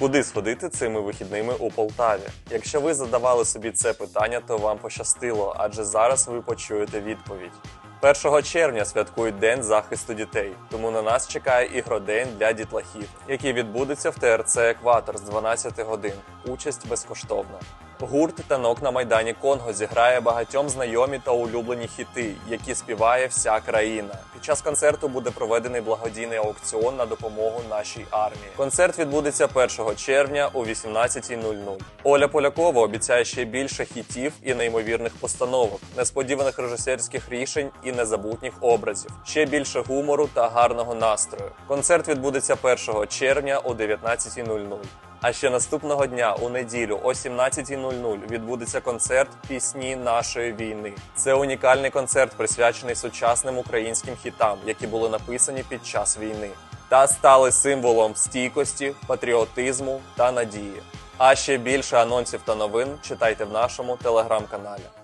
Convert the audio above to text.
Куди сходити цими вихідними у Полтаві? Якщо ви задавали собі це питання, то вам пощастило, адже зараз ви почуєте відповідь. 1 червня святкують День захисту дітей, тому на нас чекає ігродень для дітлахів, який відбудеться в ТРЦ Екватор з 12 годин. Участь безкоштовна. Гурт танок на майдані Конго зіграє багатьом знайомі та улюблені хіти, які співає вся країна. Під час концерту буде проведений благодійний аукціон на допомогу нашій армії. Концерт відбудеться 1 червня о 18.00. Оля Полякова обіцяє ще більше хітів і неймовірних постановок, несподіваних режисерських рішень і незабутніх образів, ще більше гумору та гарного настрою. Концерт відбудеться 1 червня о 19.00. А ще наступного дня у неділю о 17.00 відбудеться концерт Пісні нашої війни. Це унікальний концерт, присвячений сучасним українським хітам, які були написані під час війни, та стали символом стійкості, патріотизму та надії. А ще більше анонсів та новин читайте в нашому телеграм-каналі.